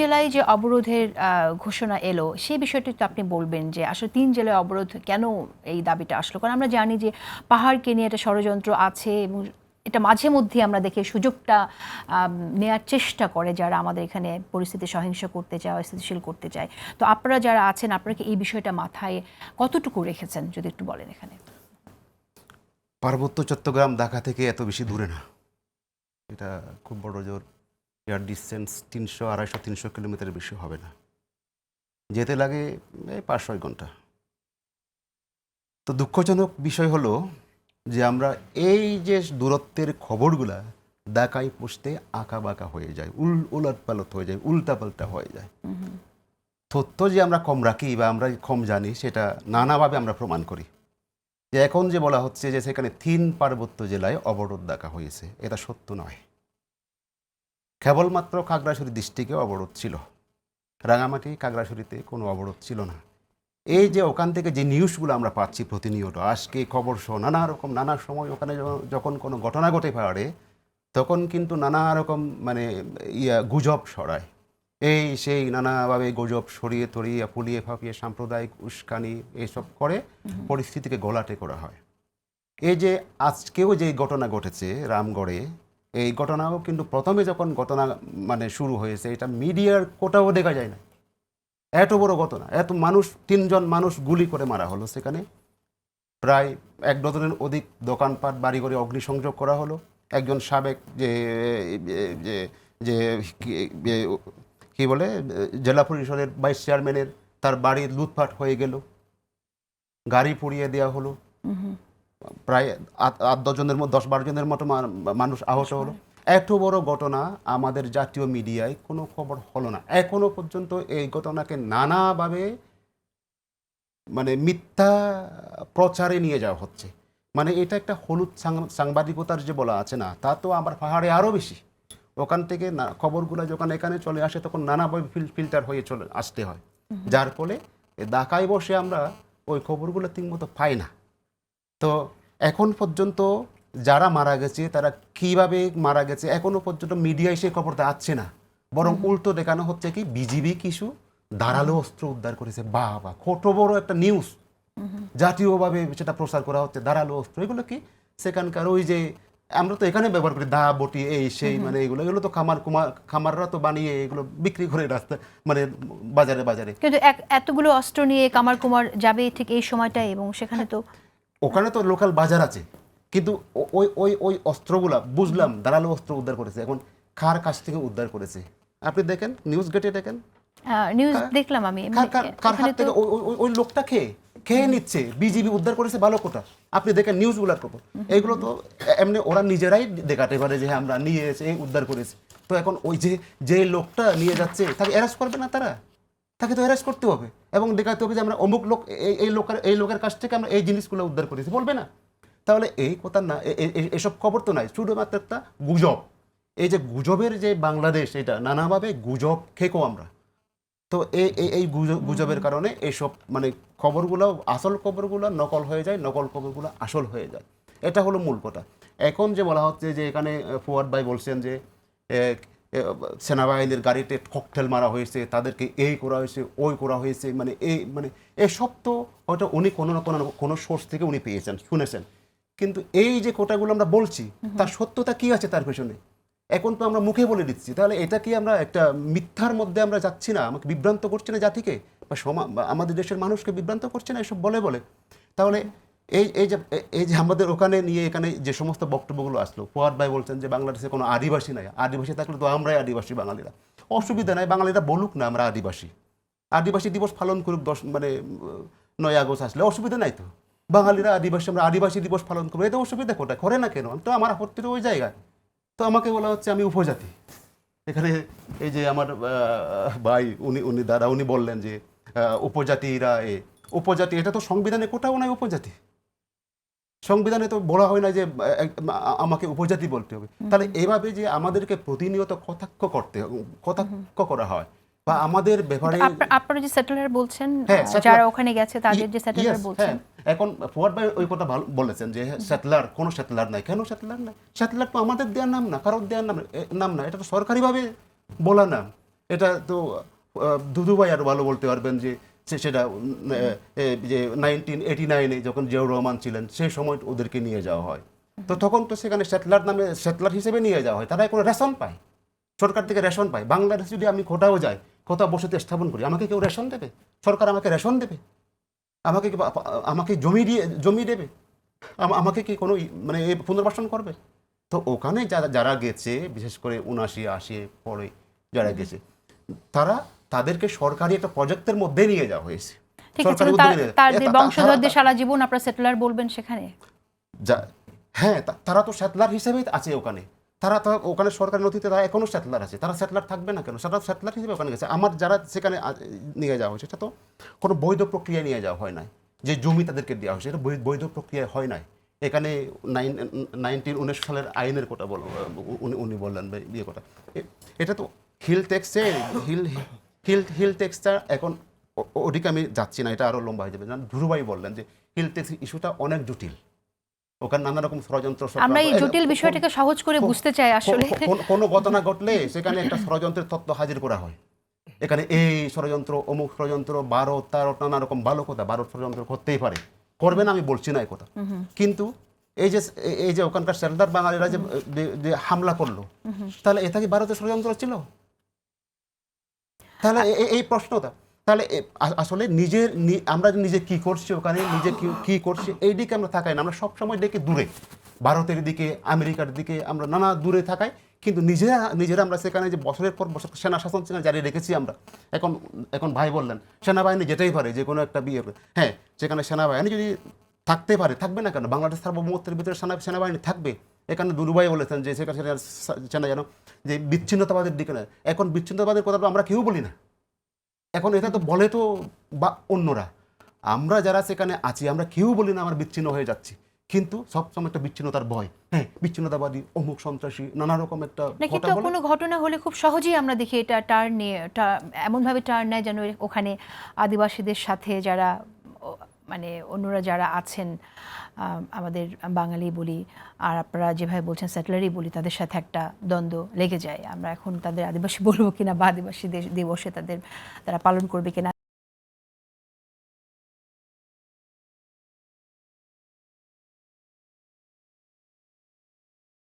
জেলায় যে অবরোধের ঘোষণা এলো, সেই বিষয়টি তো আপনি বলবেন যে আসলে তিন জেলায় অবরোধ কেন এই দাবিটা আসলো? কারণ আমরা জানি যে পাহাড়কে নিয়ে একটা ষড়যন্ত্র আছে এবং এটা মাঝে মধ্যে আমরা দেখি সুযোগটা নেয়ার চেষ্টা করে যারা আমাদের এখানে পরিস্থিতি সহিংস করতে চায়, অস্থিতিশীল করতে চায়। তো আপনারা যারা আছেন, আপনারা কি এই বিষয়টা মাথায় কতটুকু রেখেছেন, যদি একটু বলেন এখানে? পার্বত্য চট্টগ্রাম, ঢাকা থেকে এত বেশি দূরে না। এটা খুব বড় জোর। এয়ার ডিস্টেন্স তিনশো আড়াইশো তিনশো কিলোমিটারের বেশি হবে না। যেতে লাগে এই পাঁচ ছয় ঘণ্টা। তো দুঃখজনক বিষয় হলো যে আমরা এই যে দূরত্বের খবরগুলা ডাকাই পুষতে আঁকা বাঁকা হয়ে যায় উল উলট পালট হয়ে যায় উল্টা পাল্টা হয়ে যায়। তথ্য যে আমরা কম রাখি বা আমরা কম জানি সেটা নানাভাবে আমরা প্রমাণ করি। যে এখন যে বলা হচ্ছে যে সেখানে তিন পার্বত্য জেলায় অবরোধ ডাকা হয়েছে এটা সত্য নয়। কেবলমাত্র খাগড়াছড়ি ডিস্ট্রিক্টে অবরোধ ছিল। রাঙামাটি খাগড়াছড়িতে কোনো অবরোধ ছিল না। এই যে ওখান থেকে যে নিউজগুলো আমরা পাচ্ছি প্রতিনিয়ত আজকে খবর সহ নানা রকম নানা সময় ওখানে যখন- কোনো ঘটনা ঘটে পারে তখন কিন্তু নানা রকম মানে ইয়া গুজব সরায় এই সেই নানাভাবে গুজব সরিয়ে তরিয়ে ফুলিয়ে ফাঁপিয়ে সাম্প্রদায়িক উস্কানি এইসব করে পরিস্থিতিকে গলাটে করা হয়। এই যে আজকেও যে ঘটনা ঘটেছে রামগড়ে এই ঘটনাও কিন্তু প্রথমে যখন ঘটনা মানে শুরু হয়েছে, এটা মিডিয়ার কোটাও দেখা যায় না। এত বড় ঘটনা, এত মানুষ, তিনজন মানুষ গুলি করে মারা হলো সেখানে। প্রায় এক ডজনের অধিক দোকানপাট বাড়ি বাড়িঘরে অগ্নিসংযোগ করা হলো। একজন সাবেক যে যে যে, কি- বলে, জেলা পরিষদের ভাইস চেয়ারম্যানের, তার বাড়ির লুটপাট হয়ে গেল। গাড়ি পুড়িয়ে দেওয়া হলো। প্রায় আট দশজনের মতো দশ বারো জনের মতো মানুষ আহত হলো। এত বড় ঘটনা আমাদের জাতীয় মিডিয়ায় কোনো খবর হলো না। এখনও পর্যন্ত এই ঘটনাকে নানাভাবে মানে মিথ্যা প্রচারে নিয়ে যাওয়া হচ্ছে। মানে এটা একটা হলুদ সাং- সাংবাদিকতার যে বলা আছে না তা তো আমার পাহাড়ে আরও বেশি। ওখান থেকে না খবরগুলো যখন এখানে চলে আসে তখন নানাভাবে ফিল- ফিল্টার হয়ে চলে আসতে হয়। যার ফলে এ ঢাকায় বসে আমরা ওই খবরগুলো ঠিকমতো পাই না। তো এখন পর্যন্ত যারা মারা গেছে তারা কীভাবে মারা গেছে এখনও পর্যন্ত মিডিয়ায় সেই খবরটা আসছে না। বরং উল্টো দেখানো হচ্ছে কি বিজিবি কিছু ধারালো অস্ত্র উদ্ধার করেছে। বা বা কত বড় একটা নিউজ জাতীয়ভাবে সেটা প্রচার করা হচ্ছে ধারালো অস্ত্র। এগুলো কি সেখানকার ওই যে আমরা তো এখানে ব্যবহার করি দা বটি এই সেই মানে এগুলো। এগুলো তো খামার কুমার খামাররা তো বানিয়ে এগুলো বিক্রি করে রাস্তা মানে বাজারে বাজারে। কিন্তু এতগুলো অস্ত্র নিয়ে কামার কুমার যাবে ঠিক এই সময়টাই এবং সেখানে তো ওখানে তো লোকাল বাজার আছে। কিন্তু ওই ওই ওই অস্ত্রগুলা বুঝলাম ধারালো অস্ত্র উদ্ধার করেছে। এখন খার কাছ থেকে উদ্ধার করেছে? আপনি দেখেন নিউজ গেটে দেখেন? নিউজ দেখলাম আমি। কার হাত থেকে ওই- লোকটা খেয়ে খেয়ে নিচ্ছে? বিজিবি উদ্ধার করেছে ভালো কোটা আপনি দেখেন নিউজগুলার খবর। এইগুলো তো এমনি ওরা নিজেরাই দেখাতে পারে যে হ্যাঁ আমরা নিয়ে এসে উদ্ধার করেছি। তো এখন ওই যে যে লোকটা নিয়ে যাচ্ছে তাকে অ্যারেস্ট করবে না তারা? তাকে তো অ্যারেস্ট করতে হবে। এবং দেখাতে হবে যে আমরা অমুক লোক এই এই লোকের এই লোকের কাছ থেকে আমরা এই জিনিসগুলো উদ্ধার করেছি। বলবে না। তাহলে এই কথা না এসব খবর তো নাই। শুধুমাত্র একটা গুজব। এই যে গুজবের যে বাংলাদেশ, এটা নানাভাবে গুজব খেকো আমরা। তো এই এই- গুজবের কারণে এইসব মানে খবরগুলো, আসল খবরগুলো নকল হয়ে যায়, নকল খবরগুলো আসল হয়ে যায়। এটা হলো মূল কথা। এখন যে বলা হচ্ছে যে এখানে ফুয়াদ ভাই বলছেন যে সেনাবাহিনীর গাড়িতে ককটেল মারা হয়েছে তাদেরকে এই করা হয়েছে ওই করা হয়েছে মানে এই মানে এসব তো হয়তো উনি কোনো না কোনো কোনো সোর্স থেকে উনি পেয়েছেন শুনেছেন। কিন্তু এই যে কোটাগুলো আমরা বলছি তার সত্যতা কি আছে তার পেছনে? এখন তো আমরা মুখে বলে দিচ্ছি তাহলে এটা কি আমরা একটা মিথ্যার মধ্যে আমরা যাচ্ছি না? আমাকে বিভ্রান্ত করছে না জাতিকে? বা সমা আমাদের দেশের মানুষকে বিভ্রান্ত করছে না? এসব বলে বলে। তাহলে এই এই যে এই যে আমাদের ওখানে নিয়ে এখানে যে সমস্ত বক্তব্যগুলো আসলো, ফুয়াদ ভাই বলছেন যে বাংলাদেশে কোনো আদিবাসী নাই। আদিবাসী থাকলে তো আমরাই আদিবাসী বাঙালিরা। অসুবিধা নাই, বাঙালিরা বলুক না আমরা আদিবাসী। আদিবাসী দিবস পালন করুক দশ মানে নয় আগস্ট আসলে অসুবিধা নাই তো। বাঙালিরা আদিবাসী, আমরা আদিবাসী দিবস পালন করব, এতে অসুবিধা কোথায়? করে না কেন? তো আমার তো ওই জায়গায়। তো আমাকে বলা হচ্ছে আমি উপজাতি। এখানে এই যে আমার ভাই, উনি উনি দাদা, উনি বললেন যে উপজাতিরা এ, উপজাতি, এটা তো সংবিধানে কোথাও নাই উপজাতি। সংবিধানে তো বলা হয় না যে আমাকে উপজাতি বলতে হবে। তাহলে এভাবে যে আমাদেরকে প্রতিনিয়ত কটাক্ষ করতে কটাক্ষ করা হয় বা আমাদের ব্যাপারে আপনারা যে সেটেলার বলছেন হ্যাঁ, যারা ওখানে গেছে তাদের যে সেটেলার বলছেন। হ্যাঁ। এখন ফুয়াদ ভাই ওই কথা ভালো বলেছেন যে সেটলার কোনো সেটলার নাই। কেন সেটলার নাই? সেটলার তো আমাদের দেওয়ার নাম না কারোর দেওয়ার নাম নাম না। এটা তো সরকারিভাবে বলা নাম। এটা তো আহ, দুদুভাই আরও ভালো বলতে পারবেন যে সেটা যে নাইনটিন এইটি নাইনে যখন জিয়াউর রহমান ছিলেন সেই সময় ওদেরকে নিয়ে যাওয়া হয়। তো তখন তো সেখানে সেটলার নামে, সেটলার হিসেবে নিয়ে যাওয়া হয়। তারা কোনো রেশন পায়। সরকার থেকে রেশন পায়। বাংলাদেশ যদি আমি কোথাও যাই, কোথাও বসতি স্থাপন করি, আমাকে কেউ রেশন দেবে? সরকার আমাকে রেশন দেবে? আমাকে আমাকে জমি দিয়ে, জমি দেবে? আমাকে কি কোনো মানে পুনর্বাসন করবে? তো ওখানে যারা যারা গেছে, বিশেষ করে উনাশি আশি পরে যারা গেছে, তারা তাদেরকে সরকারি একটা প্রজেক্টের মধ্যে নিয়ে যাওয়া হয়েছে। ঠিক আছে তাদের বংশধরদের সারা জীবন আপনারা সেটেলার বলবেন সেখানে? যা হ্যাঁ তারা তো স্যাটলার হিসেবেই আছে ওখানে। তারা তো ওখানে সরকারি নথিতে তারা এখনও স্যাটলার আছে। তারা স্যাটলার থাকবে না কেন? তারা স্যাটলার হিসেবে ওখানে গেছে। আমার যারা সেখানে নিয়ে যাওয়া হয়েছে সেটা তো কোনো বৈধ প্রক্রিয়ায় নিয়ে যাওয়া হয় নাই। যে জমি তাদেরকে দেওয়া হয়েছে এটা বৈধ প্রক্রিয়ায় হয় নাই। এখানে নাইন নাইনটিন উনিশশো সালের আইনের কথা বল উনি উনি বললেন ইয়ে কথা। এটা তো হিল ট্যাক্সে হিল হিল হিল টেক্সটা এখন ওদিকে আমি যাচ্ছি না এটা আরও লম্বা হয়ে যাবে। যেমন ধ্রুবাই বললেন যে হিল ট্যাক্স ইস্যুটা অনেক জটিল। ওখানে নানা রকম ষড়যন্ত্র আমরা এই জটিল বিষয়টাকে সহজ করে বুঝতে চাই আসলে। কোনো ঘটনা ঘটলে সেখানে একটা ষড়যন্ত্রের তত্ত্ব হাজির করা হয়। এখানে এই ষড়যন্ত্র অমুক ষড়যন্ত্র ভারত তার নানা রকম ভালো কথা ভারত ষড়যন্ত্র করতেই পারে। করবে না আমি বলছি না এই কথা। কিন্তু এই যে এই- যে ওখানকার সেলদার বাঙালিরা যে হামলা করল তাহলে এটা কি ভারতের ষড়যন্ত্র ছিল? তাহলে এই প্রশ্নটা। তাহলে আসলে নিজের আমরা নিজে কি করছি ওখানে, নিজে কি করছি, এই দিকে আমরা থাকাই না। আমরা সবসময় দেখি দূরে। ভারতের দিকে, আমেরিকার দিকে আমরা নানা দূরে থাকাই, কিন্তু নিজেরা নিজেরা আমরা সেখানে যে বছরের পর বছর সেনা শাসন সেখানে জারি রেখেছি আমরা। এখন এখন ভাই বললেন, সেনাবাহিনী যেতেই পারে, যে কোনো একটা বিয়ে। হ্যাঁ সেখানে সেনাবাহিনী যদি থাকতে পারে, থাকবে না কেন? বাংলাদেশ সার্বভৌমত্বের ভিতরে সেনা, সেনাবাহিনী থাকবে। এখানে দুরুবাই বলেছেন যে সেনা- সেনা যেন যে বিচ্ছিন্নতাবাদের দিকে না এখন বিচ্ছিন্নতাবাদের কথা তো আমরা কেউ বলি না। এখন এটা তো বলে তো বা অন্যরা। আমরা যারা সেখানে আছি আমরা কেউ বলি না আমরা বিচ্ছিন্ন হয়ে যাচ্ছি। কিন্তু সবসময় একটা বিচ্ছিন্নতার ভয়। হ্যাঁ বিচ্ছিন্নতাবাদী অমুক সন্ত্রাসী নানা রকম একটা কিন্তু কোনো ঘটনা হলে খুব সহজেই আমরা দেখি এটা টার্ন নিয়ে এমনভাবে টার্ন নেয় যেন ওখানে আদিবাসীদের সাথে যারা মানে অন্যরা যারা আছেন আমাদের বাঙালি বলি, আর আপনারা যেভাবে বলছেন স্যাটেলারই বলি, তাদের সাথে একটা দ্বন্দ্ব লেগে যায়। আমরা এখন তাদের আদিবাসী বলব কিনা বা আদিবাসী দেশ- দিবসে তাদের তারা পালন করবে কিনা